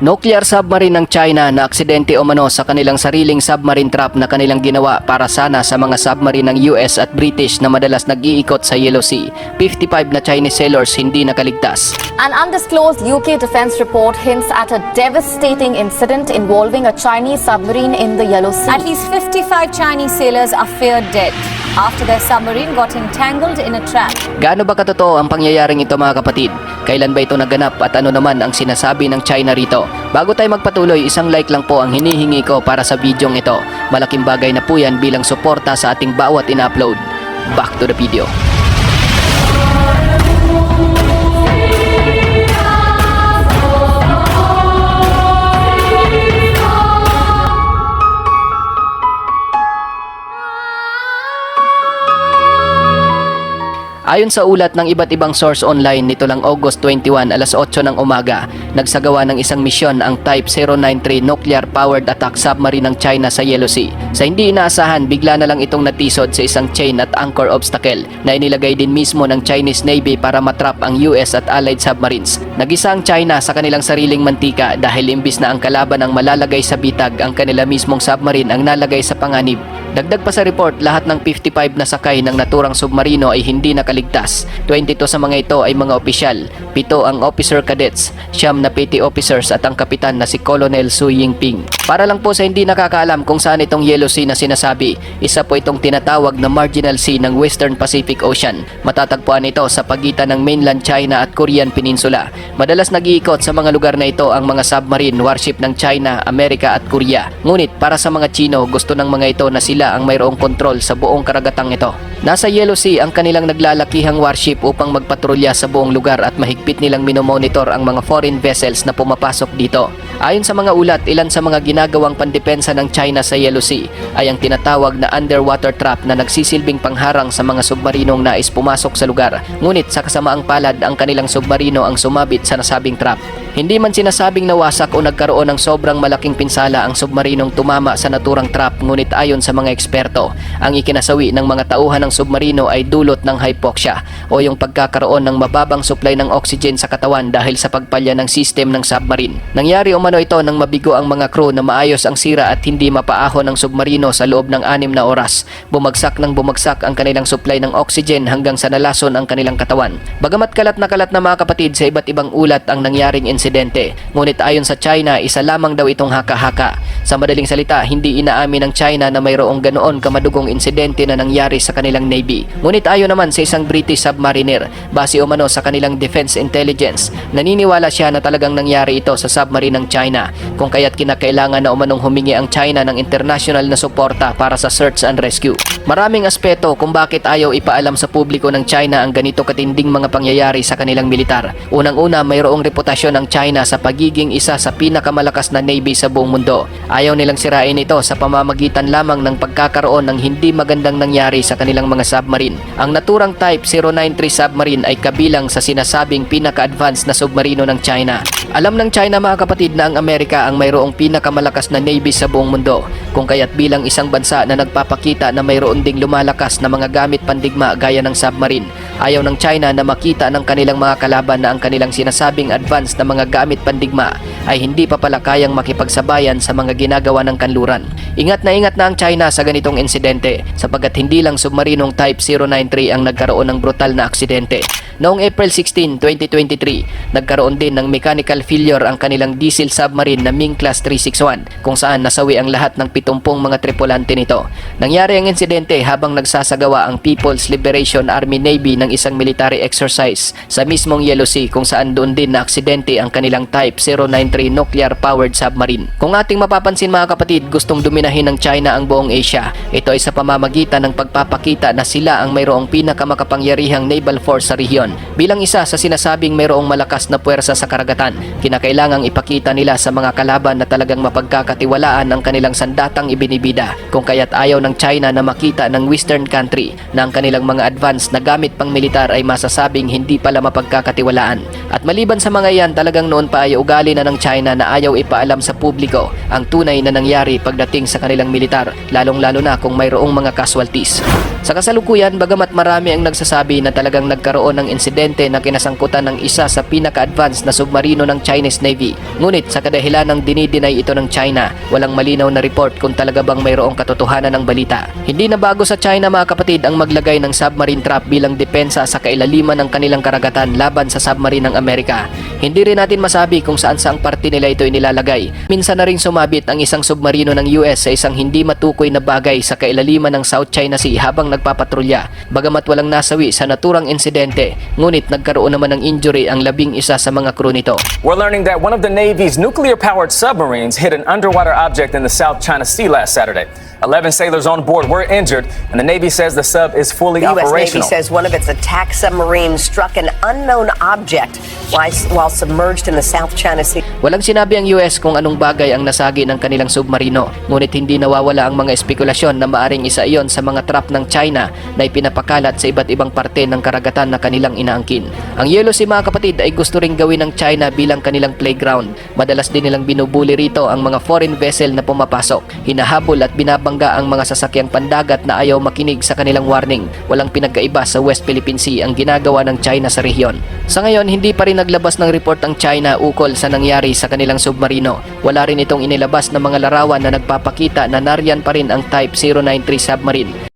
Nuclear submarine ng China na aksidente umano sa kanilang sariling submarine trap na kanilang ginawa para sana sa mga submarine ng US at British na madalas nag-iikot sa Yellow Sea. 55 na Chinese sailors hindi nakaligtas. An undisclosed UK defense report hints at a devastating incident involving a Chinese submarine in the Yellow Sea. At least 55 Chinese sailors are feared dead after their submarine got entangled in a trap. Gaano ba katotoo ang pangyayaring ito mga kapatid? Kailan ba ito naganap at ano naman ang sinasabi ng China rito? Bago tayo magpatuloy, isang like lang po ang hinihingi ko para sa videong ito. Malaking bagay na po yan bilang suporta sa ating bawat in-upload. Back to the video. Ayon sa ulat ng iba't ibang source online nito lang August 21 alas 8 ng umaga, nagsagawa ng isang misyon ang Type 093 nuclear powered attack submarine ng China sa Yellow Sea. Sa hindi inaasahan, bigla na lang itong natisod sa isang chain at anchor obstacle na inilagay din mismo ng Chinese Navy para matrap ang US at allied submarines. Nagisa ang China sa kanilang sariling mantika dahil imbis na ang kalaban ang malalagay sa bitag, ang kanila mismong submarine ang nalagay sa panganib. Dagdag pa sa report, lahat ng 55 na sakay ng naturang submarino ay hindi nakaligtas. 22 sa mga ito ay mga opisyal, 7 ang officer cadets, siyam na petty officers at ang kapitan na si Colonel Su Yingping. Para lang po sa hindi nakakaalam kung saan itong Yellow Sea na sinasabi, isa po itong tinatawag na Marginal Sea ng Western Pacific Ocean. Matatagpuan ito sa pagitan ng mainland China at Korean Peninsula. Madalas nag-iikot sa mga lugar na ito ang mga submarine warship ng China, Amerika at Korea. Ngunit para sa mga Chino, gusto ng mga ito na sila ang mayroong kontrol sa buong karagatang ito. Nasa Yellow Sea ang kanilang naglalakihang warship upang magpatrolya sa buong lugar at mahigpit nilang minomonitor ang mga foreign vessels na pumapasok dito. Ayon sa mga ulat, ilan sa mga ginagawang pandepensa ng China sa Yellow Sea ay ang tinatawag na underwater trap na nagsisilbing pangharang sa mga submarinong nais pumasok sa lugar. Ngunit sa kasamaang palad, ang kanilang submarino ang sumabit sa nasabing trap. Hindi man sinasabing nawasak o nagkaroon ng sobrang malaking pinsala ang submarinong tumama sa naturang trap ngunit ayon sa mga eksperto, ang ikinasawi ng mga tauhan ng submarino ay dulot ng hypoxia o yung pagkakaroon ng mababang supply ng oxygen sa katawan dahil sa pagpalya ng system ng submarine. Nangyari umano ito nang mabigo ang mga crew na maayos ang sira at hindi mapaahon ng submarino sa loob ng anim na oras. Bumagsak ng bumagsak ang kanilang supply ng oxygen hanggang sa nalason ang kanilang katawan. Bagamat kalat na kalat na mga kapatid sa iba't ibang ulat ang nangyaring insidente, ngunit ayon sa China, isa lamang daw itong haka-haka. Sa madaling salita, hindi inaamin ng China na mayroong ganoon kamadugong insidente na nangyari sa kanilang Navy. Ngunit ayon naman sa isang British submariner, base umano sa kanilang defense intelligence, naniniwala siya na talagang nangyari ito sa submarine ng China, kung kaya't kinakailangan na umanong humingi ang China ng international na suporta para sa search and rescue. Maraming aspeto kung bakit ayaw ipaalam sa publiko ng China ang ganito katinding mga pangyayari sa kanilang militar. Unang-una, mayroong reputasyon ng China sa pagiging isa sa pinakamalakas na navy sa buong mundo. Ayaw nilang sirain ito sa pamamagitan lamang ng pagkakaroon ng hindi magandang nangyari sa kanilang mga submarine. Ang naturang Type 093 submarine ay kabilang sa sinasabing pinaka-advanced na submarino ng China. Alam ng China mga kapatid na ang Amerika ang mayroong pinakamalakas na navy sa buong mundo, kung kaya't bilang isang bansa na nagpapakita na mayroon ding lumalakas na mga gamit pandigma gaya ng submarine. Ayaw ng China na makita ng kanilang mga kalaban na ang kanilang sinasabing advanced na mga gamit pandigma ay hindi pa pala kayang makipagsabayan sa mga ginagawa ng kanluran. Ingat na ingat na ang China sa ganitong insidente sapagkat hindi lang submarinong Type 093 ang nagkaroon ng brutal na aksidente. Noong April 16, 2023, nagkaroon din ng mechanical failure ang kanilang diesel submarine na Ming Class 361 kung saan nasawi ang lahat ng 70 mga tripulante nito. Nangyari ang insidente habang nagsasagawa ang People's Liberation Army Navy ng isang military exercise sa mismong Yellow Sea kung saan doon din na aksidente ang kanilang Type 093 nuclear powered submarine. Kung ating mapapansin mga kapatid, gustong dominahin ng China ang buong Asia. Ito ay sa pamamagitan ng pagpapakita na sila ang mayroong pinakamakapangyarihang naval force sa rehiyon. Bilang isa sa sinasabing mayroong malakas na puwersa sa karagatan, kinakailangang ipakita nila sa mga kalaban na talagang mapagkakatiwalaan ang kanilang sandatang ibinibida. Kung kaya't ayaw ng China na makita ng western country na ang kanilang mga advance na gamit pang militar ay masasabing hindi pala mapagkakatiwalaan. At maliban sa mga yan, talagang noon pa ay ugali na ng China na ayaw ipaalam sa publiko ang tunay na nangyari pagdating sa kanilang militar, lalong-lalo na kung mayroong mga casualties. Sa kasalukuyan, bagamat marami ang nagsasabi na talagang nagkaroon ng insidente na kinasangkutan ng isa sa pinaka-advanced na submarino ng Chinese Navy. Ngunit sa kadahilan ng dinidinay ito ng China, walang malinaw na report kung talaga bang mayroong katotohanan ng balita. Hindi na bago sa China mga kapatid ang maglagay ng submarine trap bilang depensa sa kailaliman ng kanilang karagatan laban sa submarine ng Amerika. Hindi rin natin masabi kung saan saang parte nila ito inilalagay. Minsan na rin sumabit ang isang submarino ng US sa isang hindi matukoy na bagay sa kailaliman ng South China Sea habang nagpapatrolya. Bagamat walang nasawi sa naturang insidente, ngunit nagkaroon naman ng injury ang labing isa sa mga crew nito. We're learning that one of the Navy's nuclear powered submarines hit an underwater object in the South China Sea last Saturday. 11 sailors on board were injured, and the Navy says the sub is fully The U.S. Navy operational. says one of its attack submarines struck an unknown object while, while submerged in the South China Sea. Walang sinabi ang US kung anong bagay ang nasagi ng kanilang submarino, ngunit hindi nawawala ang mga espekulasyon na maaring isa iyon sa mga trap ng China na ipinapakalat sa iba't ibang parte ng karagatan na kanilang inaangkin. Ang Yellow Sea mga kapatid ay gusto ring gawin ng China bilang kanilang playground. Madalas din nilang binubuli rito ang mga foreign vessel na pumapasok. Hinahabol at binabangga ang mga sasakyang pandagat na ayaw makinig sa kanilang warning. Walang pinagkaiba sa West Philippine Sea ang ginagawa ng China sa rehiyon. Sa ngayon, hindi pa rin naglabas ng report ang China ukol sa nangyari sa kanilang submarino. Wala rin itong inilabas na mga larawan na nagpapakita na nariyan pa rin ang Type 093 submarine.